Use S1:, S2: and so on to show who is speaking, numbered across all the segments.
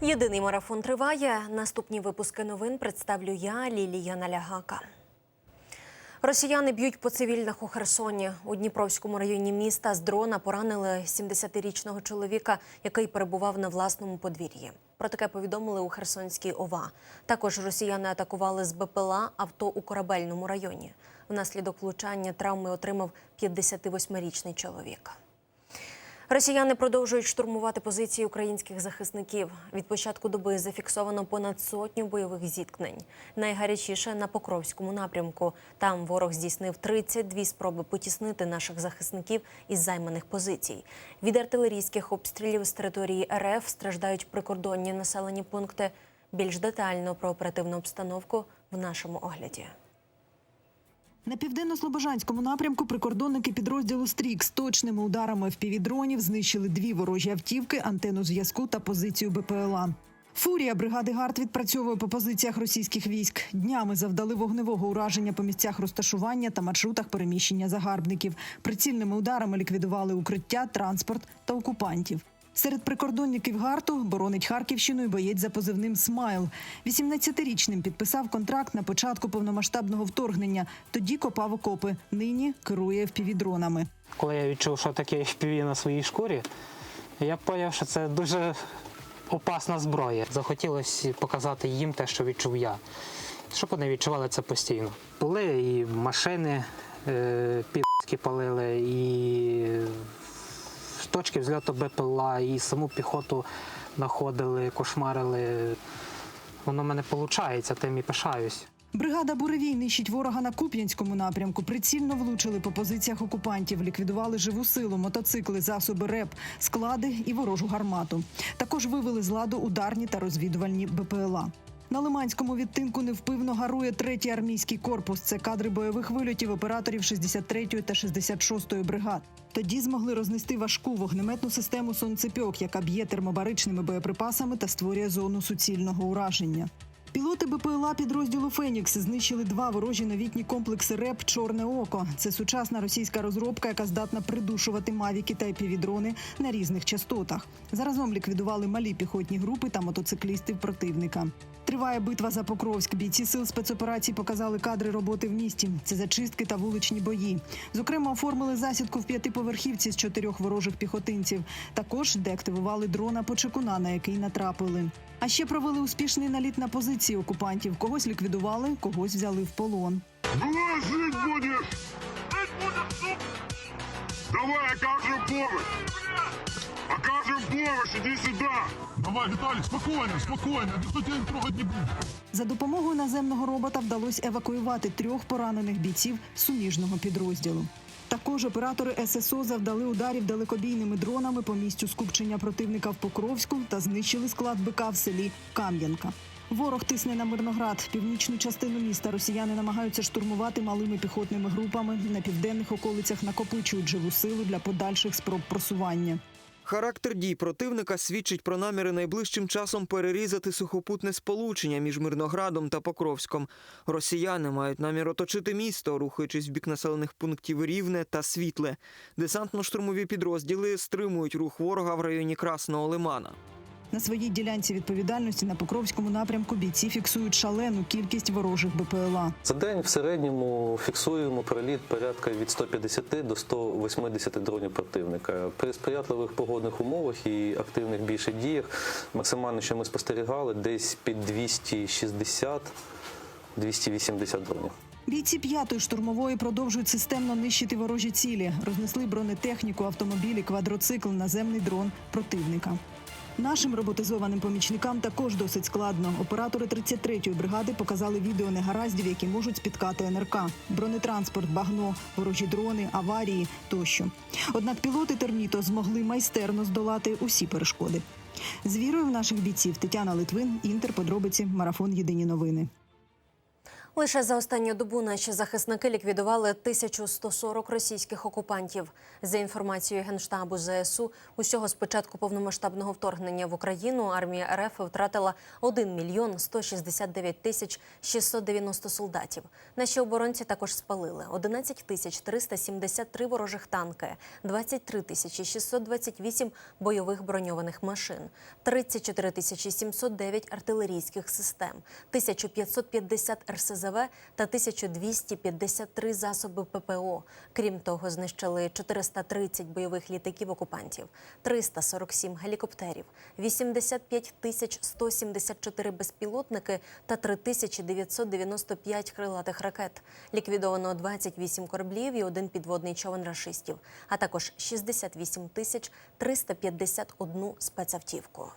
S1: Єдиний марафон триває. Наступні випуски новин представлю я, Лілія Налягака. Росіяни б'ють по цивільних у Херсоні. У Дніпровському районі міста з дрона поранили 70-річного чоловіка, який перебував на власному подвір'ї. Про таке повідомили у Херсонській ОВА. Також росіяни атакували з БПЛА авто у корабельному районі. Внаслідок влучання травми отримав 58-річний чоловік. Росіяни продовжують штурмувати позиції українських захисників. Від початку доби зафіксовано понад сотню бойових зіткнень. Найгарячіше на Покровському напрямку. Там ворог здійснив 32 спроби потіснити наших захисників із займаних позицій. Від артилерійських обстрілів з території РФ страждають прикордонні населені пункти. Більш детально про оперативну обстановку в нашому огляді.
S2: На південно-слобожанському напрямку прикордонники підрозділу Стрікс точними ударами впівдронів знищили дві ворожі автівки, антенну зв'язку та позицію БПЛА. Фурія бригади ГАРД відпрацьовує по позиціях російських військ. Днями завдали вогневого ураження по місцях розташування та маршрутах переміщення загарбників. Прицільними ударами ліквідували укриття, транспорт та окупантів. Серед прикордонників гарту боронить Харківщину і боєць за позивним Смайл. 18-річним підписав контракт на початку повномасштабного вторгнення. Тоді копав окопи. Нині керує впівдронами.
S3: Коли я відчув, що таке FPV на своїй шкурі, я зрозумів, що це дуже опасна зброя. Захотілося показати їм те, що відчув я, щоб вони відчували це постійно. Були і машини е, підські палили, і точки взльоту БПЛА, і саму піхоту знаходили, кошмарили. Воно в мене виходить, тим і пишаюсь.
S2: Бригада буревій нищить ворога на Куп'янському напрямку. Прицільно влучили по позиціях окупантів, ліквідували живу силу, мотоцикли, засоби РЕП, склади і ворожу гармату. Також вивели з ладу ударні та розвідувальні БПЛА. На Лиманському відтинку невпивно гарує третій армійський корпус. Це кадри бойових вильотів операторів 63-ї та 66-ї бригад. Тоді змогли рознести важку вогнеметну систему сонцепьок, яка б'є термобаричними боєприпасами та створює зону суцільного ураження. Пілоти БПЛА підрозділу Фенікс знищили два ворожі новітні комплекси РЕП Чорне око. Це сучасна російська розробка, яка здатна придушувати мавіки та епівідрони на різних частотах. Заразом ліквідували малі піхотні групи та мотоциклістів противника. Триває битва за Покровськ. Бійці сил спецоперацій показали кадри роботи в місті. Це зачистки та вуличні бої. Зокрема, оформили засідку в п'ятиповерхівці з чотирьох ворожих піхотинців. Також деактивували дрона Почекуна, на який натрапили. А ще провели успішний наліт на позиції окупантів. Когось ліквідували, когось взяли в полон.
S4: Давай жить
S5: сука!
S4: Давай окажем помощь! Окажем помощь, иди сюда!
S5: Давай, Виталик, спокойно, спокойно, никто тебя трогать не будет.
S2: За допомогою наземного робота вдалося евакуювати трьох поранених бійців суміжного підрозділу. Також оператори ССО завдали ударів далекобійними дронами по місцю скупчення противника в Покровську та знищили склад БК в селі Кам'янка. Ворог тисне на Мирноград. Північну частину міста росіяни намагаються штурмувати малими піхотними групами. На південних околицях накопичують живу силу для подальших спроб просування.
S6: Характер дій противника свідчить про наміри найближчим часом перерізати сухопутне сполучення між Мирноградом та Покровськом. Росіяни мають намір оточити місто, рухаючись в бік населених пунктів Рівне та Світле. Десантно-штурмові підрозділи стримують рух ворога в районі Красного Лимана.
S2: На своїй ділянці відповідальності на Покровському напрямку бійці фіксують шалену кількість ворожих БПЛА.
S7: За день в середньому фіксуємо проліт порядка від 150 до 180 дронів противника. При сприятливих погодних умовах і активних більше діях максимально, що ми спостерігали, десь під 260-280 дронів.
S2: Бійці п'ятої штурмової продовжують системно нищити ворожі цілі. Рознесли бронетехніку, автомобілі, квадроцикл, наземний дрон противника. Нашим роботизованим помічникам також досить складно. Оператори 33-ї бригади показали відео негараздів, які можуть спіткати НРК. Бронетранспорт, багно, ворожі дрони, аварії тощо. Однак пілоти терміто змогли майстерно здолати усі перешкоди. З вірою в наших бійців Тетяна Литвин, Інтер, подробиці, марафон Єдині новини.
S1: Лише за останню добу наші захисники ліквідували 1140 російських окупантів. За інформацією Генштабу ЗСУ, усього з початку повномасштабного вторгнення в Україну армія РФ втратила 1 мільйон 169 тисяч 690 солдатів. Наші оборонці також спалили 11 тисяч 373 ворожих танки, 23 тисячі 628 бойових броньованих машин, 34 тисячі 709 артилерійських систем, 1550 РСЗВ та 1253 засоби ППО. Крім того, знищили 430 бойових літаків окупантів, 347 гелікоптерів, 85 тисяч 174 безпілотники та 3995 крилатих ракет. Ліквідовано 28 кораблів і один підводний човен рашистів, а також 68 тисяч 351 спецавтівку.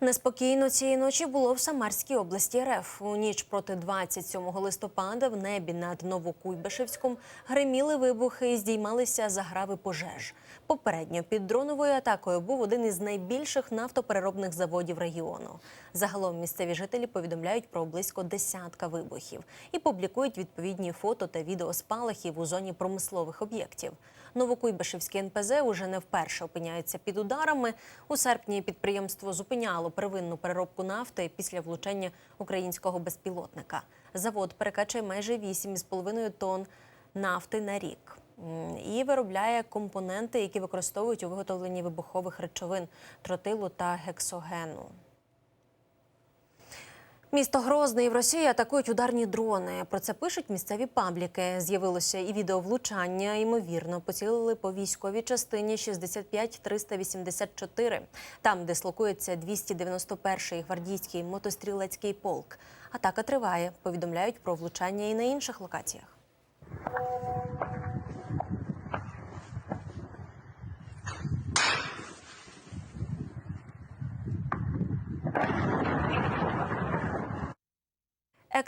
S1: Неспокійно цієї ночі було в Самарській області РФ. У ніч проти 27 листопада в небі над Новокуйбишевськом гриміли вибухи і здіймалися заграви пожеж. Попередньо під дроновою атакою був один із найбільших нафтопереробних заводів регіону. Загалом місцеві жителі повідомляють про близько десятка вибухів і публікують відповідні фото та відео спалахів у зоні промислових об'єктів. Новокуйбишевське НПЗ уже не вперше опиняється під ударами. У серпні підприємство зупиняло первинну переробку нафти після влучення українського безпілотника. Завод перекачує майже 8,5 тонн нафти на рік. І виробляє компоненти, які використовують у виготовленні вибухових речовин тротилу та гексогену. Місто Грозний в Росії атакують ударні дрони. Про це пишуть місцеві пабліки. З'явилося і відео влучання. Ймовірно, поцілили по військовій частині 65384, там дислокується 291-й гвардійський мотострілецький полк. Атака триває. Повідомляють про влучання і на інших локаціях.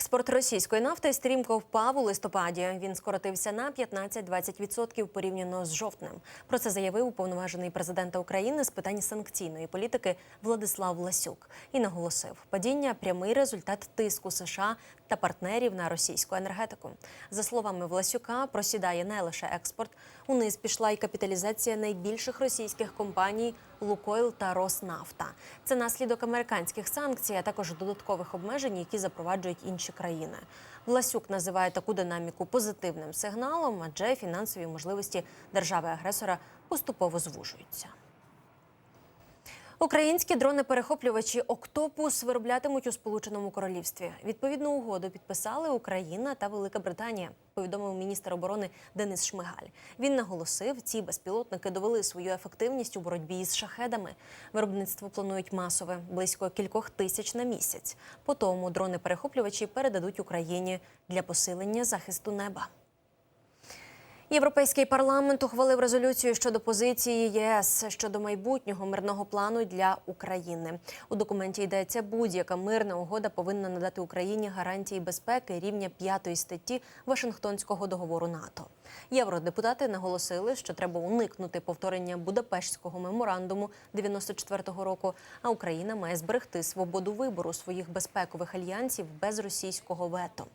S1: Експорт російської нафти стрімко впав у листопаді. Він скоротився на 15-20% порівняно з жовтнем. Про це заявив уповноважений президента України з питань санкційної політики Владислав Ласюк і наголосив, падіння прямий результат тиску США та партнерів на російську енергетику. За словами Власюка, просідає не лише експорт. Униз пішла й капіталізація найбільших російських компаній Лукойл та Роснафта. Це наслідок американських санкцій, а також додаткових обмежень, які запроваджують інші країни. Власюк називає таку динаміку позитивним сигналом, адже фінансові можливості держави-агресора поступово звужуються. Українські дрони-перехоплювачі Октопус вироблятимуть у Сполученому Королівстві. Відповідну угоду підписали Україна та Велика Британія. Повідомив міністр оборони Денис Шмигаль. Він наголосив, ці безпілотники довели свою ефективність у боротьбі із шахедами. Виробництво планують масове близько кількох тисяч на місяць. По тому дрони-перехоплювачі передадуть Україні для посилення захисту неба. Європейський парламент ухвалив резолюцію щодо позиції ЄС щодо майбутнього мирного плану для України. У документі йдеться будь-яка мирна угода повинна надати Україні гарантії безпеки рівня п'ятої статті Вашингтонського договору НАТО. Євродепутати наголосили, що треба уникнути повторення Будапештського меморандуму 94-го року. А Україна має зберегти свободу вибору своїх безпекових альянсів без російського вето.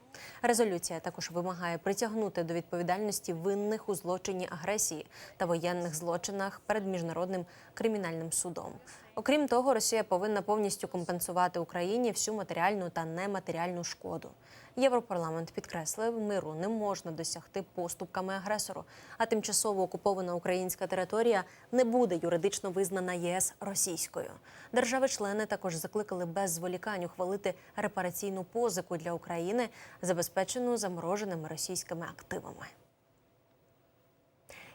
S1: Резолюція також вимагає притягнути до відповідальності винних у злочині агресії та воєнних злочинах перед міжнародним кримінальним судом. Окрім того, Росія повинна повністю компенсувати Україні всю матеріальну та нематеріальну шкоду. Європарламент підкреслив, миру не можна досягти поступками агресору, а тимчасово окупована українська територія не буде юридично визнана ЄС російською. Держави-члени також закликали без зволікань ухвалити репараційну позику для України, забезпечену замороженими російськими активами.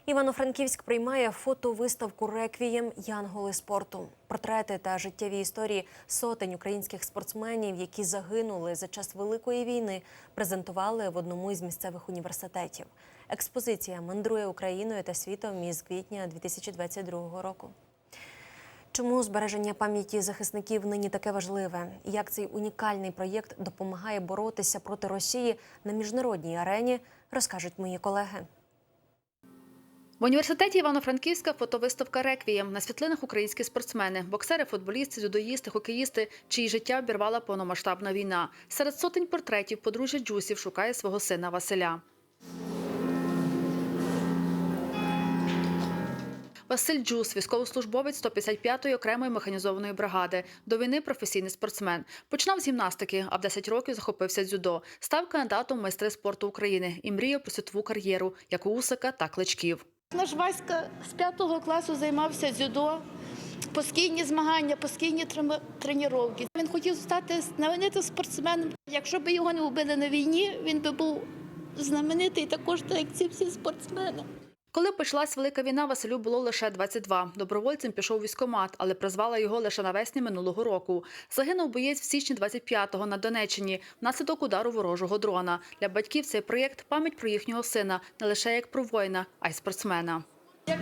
S1: Івано-Франківськ приймає фотовиставку реквієм Янголи спорту, портрети та життєві історії сотень українських спортсменів, які загинули за час великої війни, презентували в одному із місцевих університетів. Експозиція мандрує Україною та світом із квітня 2022 року. Чому збереження пам'яті захисників нині таке важливе? Як цей унікальний проєкт допомагає боротися проти Росії на міжнародній арені, розкажуть мої колеги.
S8: В університеті Івано-Франківська фотовиставка Реквієм на світлинах українські спортсмени, боксери, футболісти, дзюдоїсти, хокеїсти, чиї життя обірвала повномасштабна війна. Серед сотень портретів подружжя Джусів шукає свого сина Василя. Василь Джус, військовослужбовець 155-ї окремої механізованої бригади. До війни професійний спортсмен. Починав з гімнастики, а в 10 років захопився дзюдо. Став кандидатом майстри спорту України і мріяв про світову кар'єру, як у Усика та Кличків.
S9: Наш Васька з п'ятого класу займався дзюдо, постійні змагання, постійні тренування. Він хотів стати знаменитим спортсменом. Якщо б його не вбили на війні, він би був знаменитий також, так як ці всі спортсмени.
S8: Коли почалась велика війна, Василю було лише 22. Добровольцем пішов у військкомат, але призвала його лише навесні минулого року. Загинув боєць в січні 25-го на Донеччині внаслідок удару ворожого дрона. Для батьків цей проєкт пам'ять про їхнього сина не лише як про воїна, а й спортсмена.
S9: Як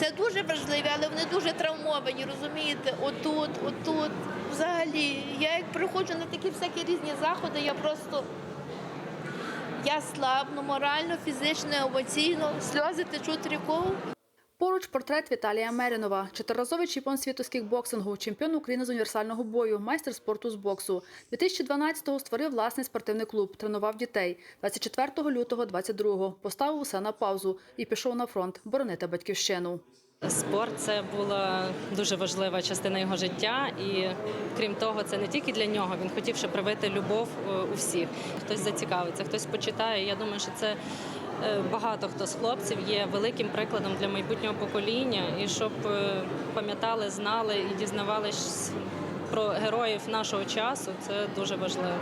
S9: Це дуже важливо, але вони дуже травмовані, розумієте? Отут, отут. Взагалі, я як приходжу на такі всякі різні заходи, я просто я слабну морально, фізично, емоційно, сльози течуть рікою.
S8: Поруч портрет Віталія Мерінова, чотириразовий чемпіон світу з кікбоксингу, чемпіон України з універсального бою, майстер спорту з боксу. 2012-го створив власний спортивний клуб, тренував дітей. 24 лютого 22-го поставив усе на паузу і пішов на фронт боронити батьківщину.
S10: Спорт це була дуже важлива частина його життя, і крім того, це не тільки для нього. Він хотів, щоб привити любов е, у всіх. Хтось зацікавиться, хтось почитає. Я думаю, що це е, багато хто з хлопців є великим прикладом для майбутнього покоління, і щоб е, пам'ятали, знали і дізнавались про героїв нашого часу. Це дуже важливо.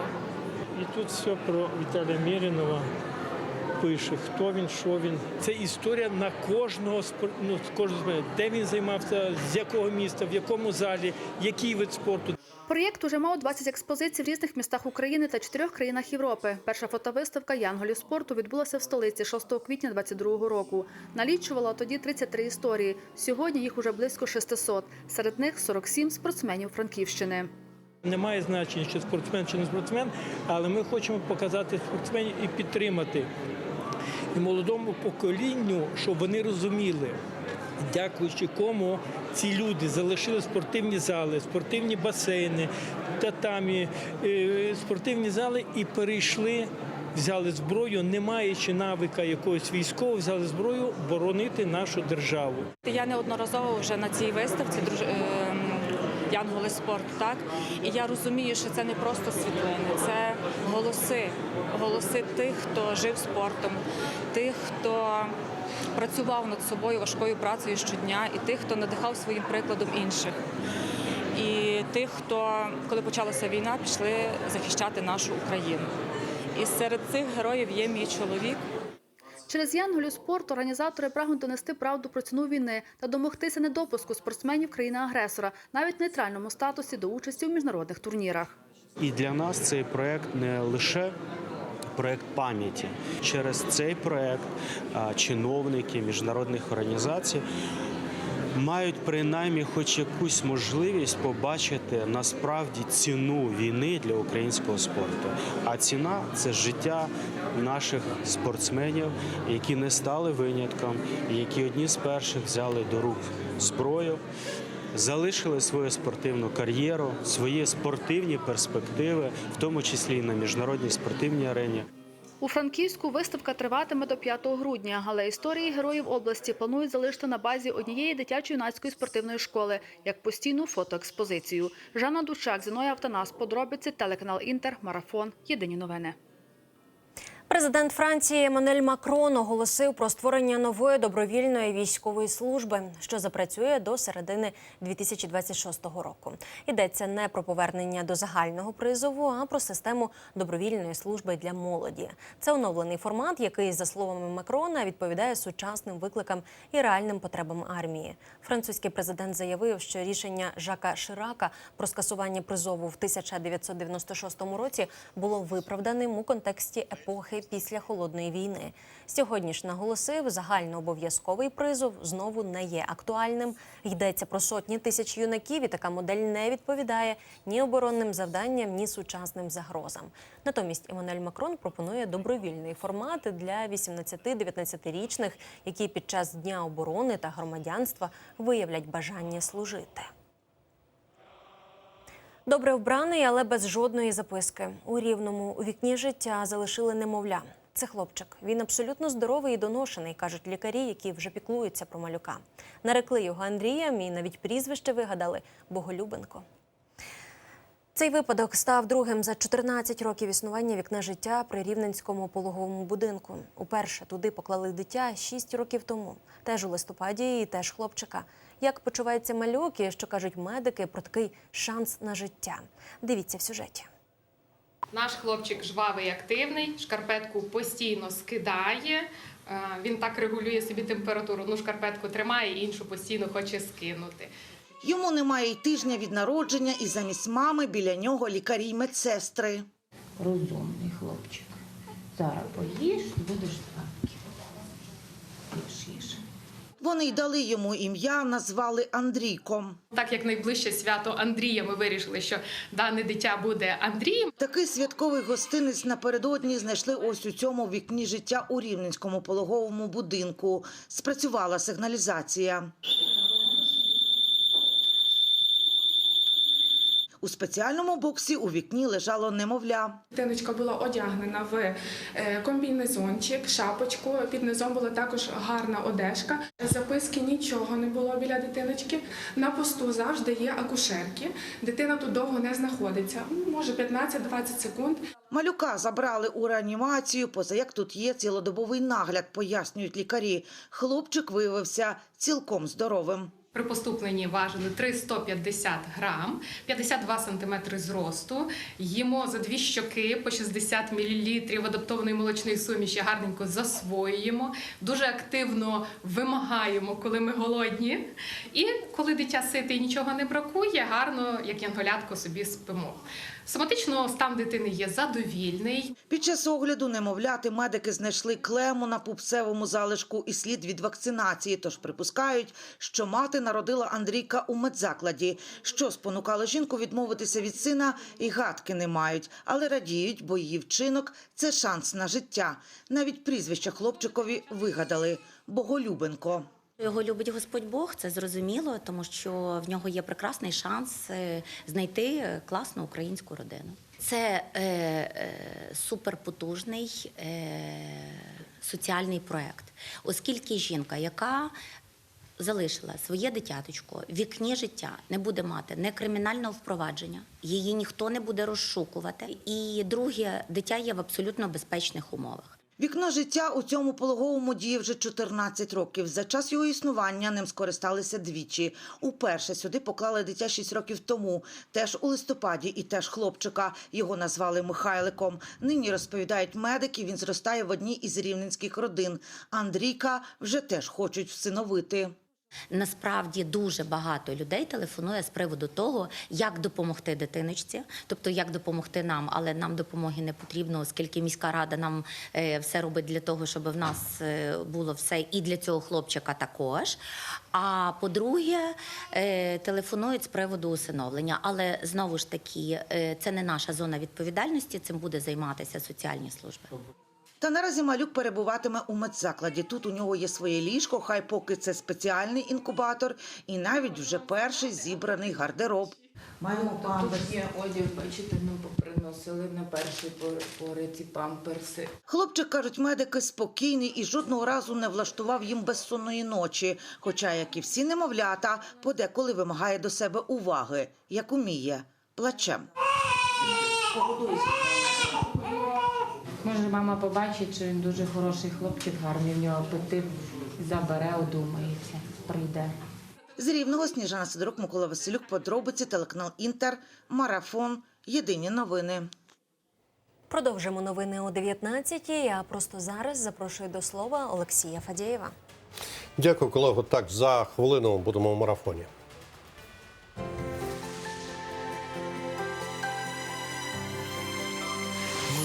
S11: І тут все про Віталія Мірінова пише, хто він, що він. Це історія на кожного ну, кожного спорту. де він займався, з якого міста, в якому залі, який вид спорту.
S8: Проєкт уже мав 20 експозицій в різних містах України та чотирьох країнах Європи. Перша фотовиставка Янголів спорту відбулася в столиці 6 квітня 2022 року. Налічувала тоді 33 історії. Сьогодні їх уже близько 600. Серед них 47 спортсменів Франківщини.
S11: Немає значення, чи спортсмен, чи не спортсмен, але ми хочемо показати спортсменів і підтримати і молодому поколінню, щоб вони розуміли, дякуючи кому ці люди залишили спортивні зали, спортивні басейни, татамі, е, спортивні зали і перейшли. Взяли зброю, не маючи навика якогось військового, взяли зброю боронити нашу державу.
S12: Я неодноразово вже на цій виставці друж... ем, Янголи спорту, так і я розумію, що це не просто світлини, це голоси, голоси тих, хто жив спортом, тих, хто працював над собою важкою працею щодня, і тих, хто надихав своїм прикладом інших. І тих, хто, коли почалася війна, пішли захищати нашу Україну. І серед цих героїв є мій чоловік.
S8: Через Янголю спорт організатори прагнуть донести правду про ціну війни та домогтися недопуску спортсменів країни-агресора навіть в нейтральному статусі до участі у міжнародних турнірах.
S13: І для нас цей проект не лише проект пам'яті. Через цей проект чиновники міжнародних організацій мають принаймні хоч якусь можливість побачити насправді ціну війни для українського спорту. А ціна це життя наших спортсменів, які не стали винятком, які одні з перших взяли до рук зброю. Залишили свою спортивну кар'єру, свої спортивні перспективи, в тому числі і на міжнародній спортивній арені.
S8: У Франківську виставка триватиме до 5 грудня, але історії героїв області планують залишити на базі однієї дитячо-юнацької спортивної школи як постійну фотоекспозицію. Жанна Дучак, Зіноя Автанас, подробиці, телеканал Інтер, Марафон. Єдині новини.
S1: Президент Франції Еммануель Макрон оголосив про створення нової добровільної військової служби, що запрацює до середини 2026 року. Йдеться не про повернення до загального призову, а про систему добровільної служби для молоді. Це оновлений формат, який, за словами Макрона, відповідає сучасним викликам і реальним потребам армії. Французький президент заявив, що рішення Жака Ширака про скасування призову в 1996 році було виправданим у контексті епохи після холодної війни. Сьогодні ж наголосив, загальнообов'язковий призов знову не є актуальним. Йдеться про сотні тисяч юнаків, і така модель не відповідає ні оборонним завданням, ні сучасним загрозам. Натомість Еммануель Макрон пропонує добровільний формат для 18-19-річних, які під час дня оборони та громадянства виявлять бажання служити. Добре вбраний, але без жодної записки. У рівному у вікні життя залишили немовля. Це хлопчик. Він абсолютно здоровий і доношений, кажуть лікарі, які вже піклуються про малюка. Нарекли його Андрієм і навіть прізвище вигадали Боголюбенко. Цей випадок став другим за 14 років існування вікна життя при рівненському пологовому будинку. Уперше туди поклали дитя 6 років тому. Теж у листопаді і теж хлопчика. Як почувається малюк і що кажуть медики про такий шанс на життя? Дивіться в сюжеті.
S14: Наш хлопчик жвавий, активний, шкарпетку постійно скидає. Е, Він так регулює собі температуру. Одну шкарпетку тримає, іншу постійно хоче скинути.
S15: Йому немає й тижня від народження, і замість мами біля нього лікарі й медсестри.
S16: Розумний хлопчик. Зараз поїж, будеш спати. Їж, їж.
S15: Вони й дали йому ім'я, назвали Андрійком.
S14: Так як найближче свято Андрія, ми вирішили, що дане дитя буде Андрієм.
S15: Такий святковий гостинець напередодні знайшли ось у цьому вікні життя у рівненському пологовому будинку. Спрацювала сигналізація. У спеціальному боксі у вікні лежало немовля.
S17: Дитиночка була одягнена в е, комбінезончик, шапочку. Під низом була також гарна одежка. Записки нічого не було біля дитиночки. На посту завжди є акушерки. Дитина тут довго не знаходиться. Може 15-20 секунд.
S15: Малюка забрали у реанімацію, поза як тут є цілодобовий нагляд, пояснюють лікарі. Хлопчик виявився цілком здоровим.
S14: При поступленні важили 350 грам, 52 сантиметри зросту. Їмо за дві щоки по 60 мл адаптованої молочної суміші. Гарненько засвоюємо. Дуже активно вимагаємо, коли ми голодні. І коли дитя сите і нічого не бракує, гарно, як янголятко, собі спимо. Соматично стан дитини є задовільний.
S15: Під час огляду немовляти медики знайшли клему на пупсевому залишку і слід від вакцинації, тож припускають, що мати народила Андрійка у медзакладі. Що спонукало жінку відмовитися від сина, і гадки не мають, але радіють, бо її вчинок – це шанс на життя. Навіть прізвище хлопчикові вигадали – Боголюбенко.
S16: Його любить Господь Бог, це зрозуміло, тому що в нього є прекрасний шанс е, знайти класну українську родину. Це е, е, суперпотужний е, соціальний проект, оскільки жінка, яка залишила своє дитяточко в вікні життя, не буде мати не кримінального впровадження, її ніхто не буде розшукувати. І друге, дитя є в абсолютно безпечних умовах.
S15: Вікно життя у цьому пологовому діє вже 14 років. За час його існування ним скористалися двічі. Уперше сюди поклали дитя 6 років тому, теж у листопаді і теж хлопчика. Його назвали Михайликом. Нині, розповідають медики, він зростає в одній із рівненських родин. Андрійка вже теж хочуть всиновити.
S16: Насправді дуже багато людей телефонує з приводу того, як допомогти дитиночці, тобто як допомогти нам, але нам допомоги не потрібно, оскільки міська рада нам е, все робить для того, щоб в нас е, було все і для цього хлопчика також. А по-друге, е, телефонують з приводу усиновлення. Але знову ж таки, це не наша зона відповідальності. Цим буде займатися соціальні служби.
S15: Та наразі малюк перебуватиме у медзакладі. Тут у нього є своє ліжко, хай поки це спеціальний інкубатор, і навіть вже перший зібраний гардероб.
S16: Маємо
S12: Тут є одяг, бачите, ми поприносили на перший пори ці памперси.
S15: Хлопчик, кажуть медики, спокійний і жодного разу не влаштував їм безсонної ночі. Хоча, як і всі немовлята, подеколи вимагає до себе уваги, як уміє, плачем.
S12: Може, мама побачить, що він дуже хороший хлопчик, гарний в нього апетит, забере, одумається, прийде.
S15: З Рівного Сніжана Сидорук, Микола Василюк, подробиці, телеканал Інтер, Марафон, Єдині новини.
S1: Продовжимо новини о 19-й, А просто зараз запрошую до слова Олексія Фадєєва.
S18: Дякую, колего. Так, за хвилину будемо в марафоні.